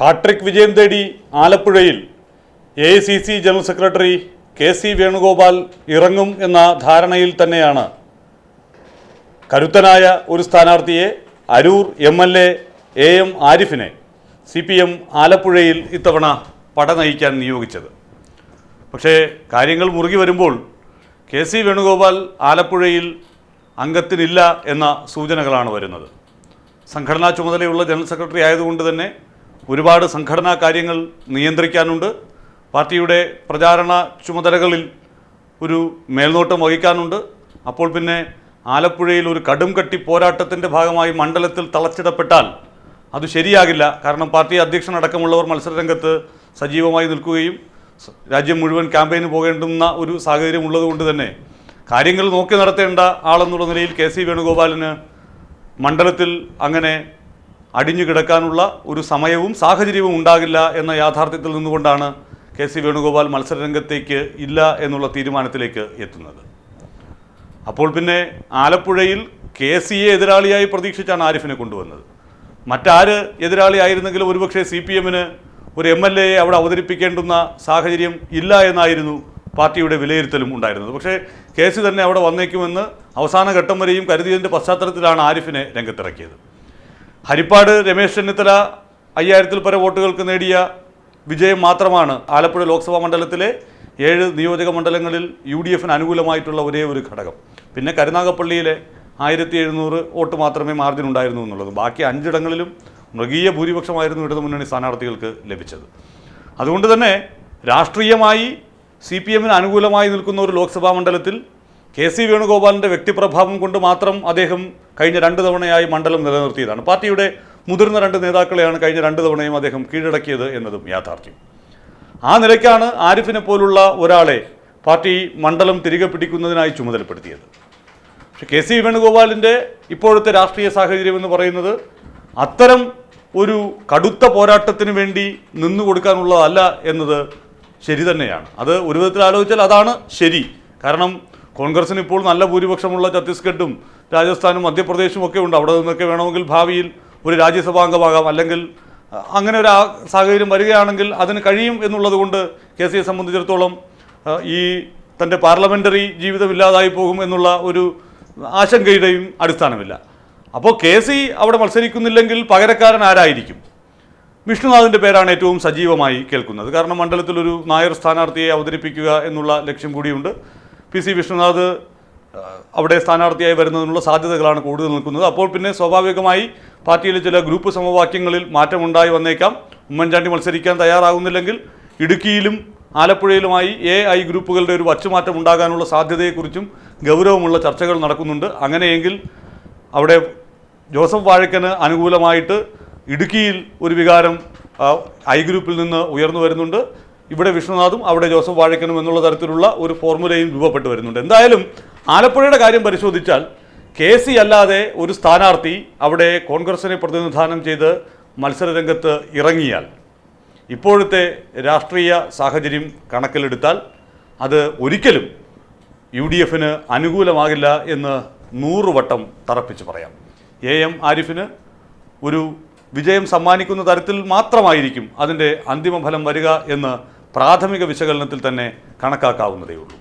Hat trick വിജയം തേടി ആലപ്പുഴയിൽ A general secretary K C Venugopal ഇറങ്ങും എന്ന ധാരണയിൽ തന്നെയാണ്. കരുത്തനായ ഒരു സ്ഥാനാർത്ഥിയെ Aroor M L A M ആരിഫിനെ C P M ആലപ്പുഴയിൽ ഇത്തവണ പട നയിക്കാൻ നിയോഗിച്ചത്. പക്ഷേ കാര്യങ്ങൾ മുറുകി വരുമ്പോൾ കെ സി വേണുഗോപാൽ ആലപ്പുഴയിൽ അംഗത്തിനില്ല എന്ന സൂചനകളാണ് വരുന്നത്. സംഘടനാ ചുമതലയുള്ള ജനറൽ സെക്രട്ടറി ആയതുകൊണ്ട് തന്നെ ഒരുപാട് സംഘടനാ കാര്യങ്ങൾ നിയന്ത്രിക്കാനുണ്ട്. പാർട്ടിയുടെ പ്രചാരണ ചുമതലകളിൽ ഒരു മേൽനോട്ടം വഹിക്കാനുണ്ട്. അപ്പോൾ പിന്നെ ആലപ്പുഴയിൽ ഒരു കടും കട്ടി പോരാട്ടത്തിന്റെ ഭാഗമായി മണ്ഡലത്തിൽ തളച്ചിടപ്പെട്ടാൽ അത് ശരിയാകില്ല. കാരണം പാർട്ടി അധ്യക്ഷനടക്കമുള്ളവർ മത്സരരംഗത്ത് സജീവമായി നിൽക്കുകയും രാജ്യം മുഴുവൻ ക്യാമ്പയിന് പോകേണ്ടുന്ന ഒരു സാഹചര്യം ഉള്ളതുകൊണ്ട് തന്നെ കാര്യങ്ങൾ നോക്കി നടത്തേണ്ട ആളെന്നുള്ള നിലയിൽ കെ സി വേണുഗോപാലിന് മണ്ഡലത്തിൽ അങ്ങനെ അടിഞ്ഞു കിടക്കാനുള്ള ഒരു സമയവും സാഹചര്യവും ഉണ്ടാകില്ല എന്ന യാഥാർത്ഥ്യത്തിൽ നിന്നുകൊണ്ടാണ് കെ സി വേണുഗോപാൽ മത്സരരംഗത്തേക്ക് ഇല്ല എന്നുള്ള തീരുമാനത്തിലേക്ക് എത്തുന്നത്. അപ്പോൾ പിന്നെ ആലപ്പുഴയിൽ കെ സിയെ എതിരാളിയായി പ്രതീക്ഷിച്ചാണ് ആരിഫിനെ കൊണ്ടുവന്നത്. മറ്റാര് എതിരാളിയായിരുന്നെങ്കിലും ഒരുപക്ഷെ സി പി എമ്മിന് ഒരു എം എൽ എയെ അവിടെ അവതരിപ്പിക്കേണ്ടുന്ന സാഹചര്യം ഇല്ല എന്നായിരുന്നു പാർട്ടിയുടെ വിലയിരുത്തലും ഉണ്ടായിരുന്നത്. പക്ഷേ കെ സി തന്നെ അവിടെ വന്നേക്കുമെന്ന് അവസാന ഘട്ടം വരെയും കരുതിയതിന്റെ പശ്ചാത്തലത്തിലാണ് ആരിഫിനെ രംഗത്തിറക്കിയത്. ഹരിപ്പാട് രമേശ് ചെന്നിത്തല അയ്യായിരത്തിൽ പര വോട്ടുകൾക്ക് നേടിയ വിജയം മാത്രമാണ് ആലപ്പുഴ ലോക്സഭാ മണ്ഡലത്തിലെ ഏഴ് നിയോജക മണ്ഡലങ്ങളിൽ യു ഡി എഫിന് അനുകൂലമായിട്ടുള്ള ഒരേ ഒരു ഘടകം. പിന്നെ കരുനാഗപ്പള്ളിയിലെ ആയിരത്തി എഴുന്നൂറ് വോട്ട് മാത്രമേ മാർജിൻ ഉണ്ടായിരുന്നു എന്നുള്ളത്. ബാക്കി അഞ്ചിടങ്ങളിലും മൃഗീയ ഭൂരിപക്ഷമായിരുന്നു ഇടതുമുന്നണി സ്ഥാനാർത്ഥികൾക്ക് ലഭിച്ചത്. അതുകൊണ്ട് തന്നെ രാഷ്ട്രീയമായി സി പി എമ്മിന് അനുകൂലമായി നിൽക്കുന്ന ഒരു ലോക്സഭാ മണ്ഡലത്തിൽ കെ സി വേണുഗോപാലിന്റെ വ്യക്തിപ്രഭാവം കൊണ്ട് മാത്രം അദ്ദേഹം കഴിഞ്ഞ രണ്ട് തവണയായി മണ്ഡലം നിലനിർത്തിയതാണ്. പാർട്ടിയുടെ മുതിർന്ന രണ്ട് നേതാക്കളെയാണ് കഴിഞ്ഞ രണ്ട് തവണയും അദ്ദേഹം കീഴടക്കിയത് എന്നതും യാഥാർത്ഥ്യം. ആ നിലയ്ക്കാണ് ആരിഫിനെ പോലുള്ള ഒരാളെ പാർട്ടി മണ്ഡലം തിരികെ പിടിക്കുന്നതിനായി ചുമതലപ്പെടുത്തിയത്. പക്ഷെ കെ സി വേണുഗോപാലിന്റെ ഇപ്പോഴത്തെ രാഷ്ട്രീയ സാഹചര്യം എന്ന് പറയുന്നത് അത്തരം ഒരു കടുത്ത പോരാട്ടത്തിന് വേണ്ടി നിന്നു കൊടുക്കാനുള്ളതല്ല എന്നത് ശരി തന്നെയാണ്. അത് ഒരു വിധത്തിൽ ആലോചിച്ചാൽ അതാണ് ശരി. കാരണം കോൺഗ്രസിന് ഇപ്പോൾ നല്ല ഭൂരിപക്ഷമുള്ള ഛത്തീസ്ഗഡും രാജസ്ഥാനും മധ്യപ്രദേശും ഒക്കെ ഉണ്ട്. അവിടെ നിന്നൊക്കെ വേണമെങ്കിൽ ഭാവിയിൽ ഒരു രാജ്യസഭാംഗമാകാം അല്ലെങ്കിൽ അങ്ങനെ ഒരു സാഹചര്യം വരികയാണെങ്കിൽ അതിന് കഴിയും എന്നുള്ളത് കൊണ്ട് കെ സിയെ സംബന്ധിച്ചിടത്തോളം ഈ തന്റെ പാർലമെന്ററി ജീവിതം ഇല്ലാതായി പോകും എന്നുള്ള ഒരു ആശങ്കയുടെയും അടിസ്ഥാനമില്ല. അപ്പോൾ കെ സി അവിടെ മത്സരിക്കുന്നില്ലെങ്കിൽ പകരക്കാരൻ ആരായിരിക്കും? വിഷ്ണുനാഥിന്റെ പേരാണ് ഏറ്റവും സജീവമായി കേൾക്കുന്നത്. കാരണം മണ്ഡലത്തിൽ ഒരു നായർ സ്ഥാനാർത്ഥിയെ അവതരിപ്പിക്കുക എന്നുള്ള ലക്ഷ്യം കൂടിയുണ്ട്. പി സി വിശ്വനാഥ് അവിടെ സ്ഥാനാർത്ഥിയായി വരുന്നതിനുള്ള സാധ്യതകളാണ് കൂടുതൽ നിൽക്കുന്നത്. അപ്പോൾ പിന്നെ സ്വാഭാവികമായി പാർട്ടിയിലെ ചില ഗ്രൂപ്പ് സമവാക്യങ്ങളിൽ മാറ്റമുണ്ടായി വന്നേക്കാം. ഉമ്മൻചാണ്ടി മത്സരിക്കാൻ തയ്യാറാകുന്നില്ലെങ്കിൽ ഇടുക്കിയിലും ആലപ്പുഴയിലുമായി എ ഐ ഗ്രൂപ്പുകളുടെ ഒരു വച്ചുമാറ്റം ഉണ്ടാകാനുള്ള സാധ്യതയെക്കുറിച്ചും ഗൗരവമുള്ള ചർച്ചകൾ നടക്കുന്നുണ്ട്. അങ്ങനെയെങ്കിൽ അവിടെ ജോസഫ് വാഴക്കന് അനുകൂലമായിട്ട് ഇടുക്കിയിൽ ഒരു വികാരം ഐ ഗ്രൂപ്പിൽ നിന്ന് ഉയർന്നു വരുന്നുണ്ട്. ഇവിടെ വിഷ്ണുനാഥും അവിടെ ജോസഫ് വാഴക്കനും എന്നുള്ള തരത്തിലുള്ള ഒരു ഫോർമുലയും രൂപപ്പെട്ടു വരുന്നുണ്ട്. എന്തായാലും ആലപ്പുഴയുടെ കാര്യം പരിശോധിച്ചാൽ കെ സി അല്ലാതെ ഒരു സ്ഥാനാർത്ഥി അവിടെ കോൺഗ്രസിനെ പ്രതിനിധാനം ചെയ്ത് മത്സരരംഗത്ത് ഇറങ്ങിയാൽ ഇപ്പോഴത്തെ രാഷ്ട്രീയ സാഹചര്യം കണക്കിലെടുത്താൽ അത് ഒരിക്കലും യു ഡി എഫിന് അനുകൂലമാകില്ല എന്ന് നൂറുവട്ടം തറപ്പിച്ച് പറയാം. എ എം ആരിഫിന് ഒരു വിജയം സമ്മാനിക്കുന്ന തരത്തിൽ മാത്രമായിരിക്കും അതിന്റെ അന്തിമ ഫലം വരിക എന്ന് പ്രാഥമിക വിശകലനത്തിൽ തന്നെ കണക്കാക്കാവുന്നതേ ഉള്ളൂ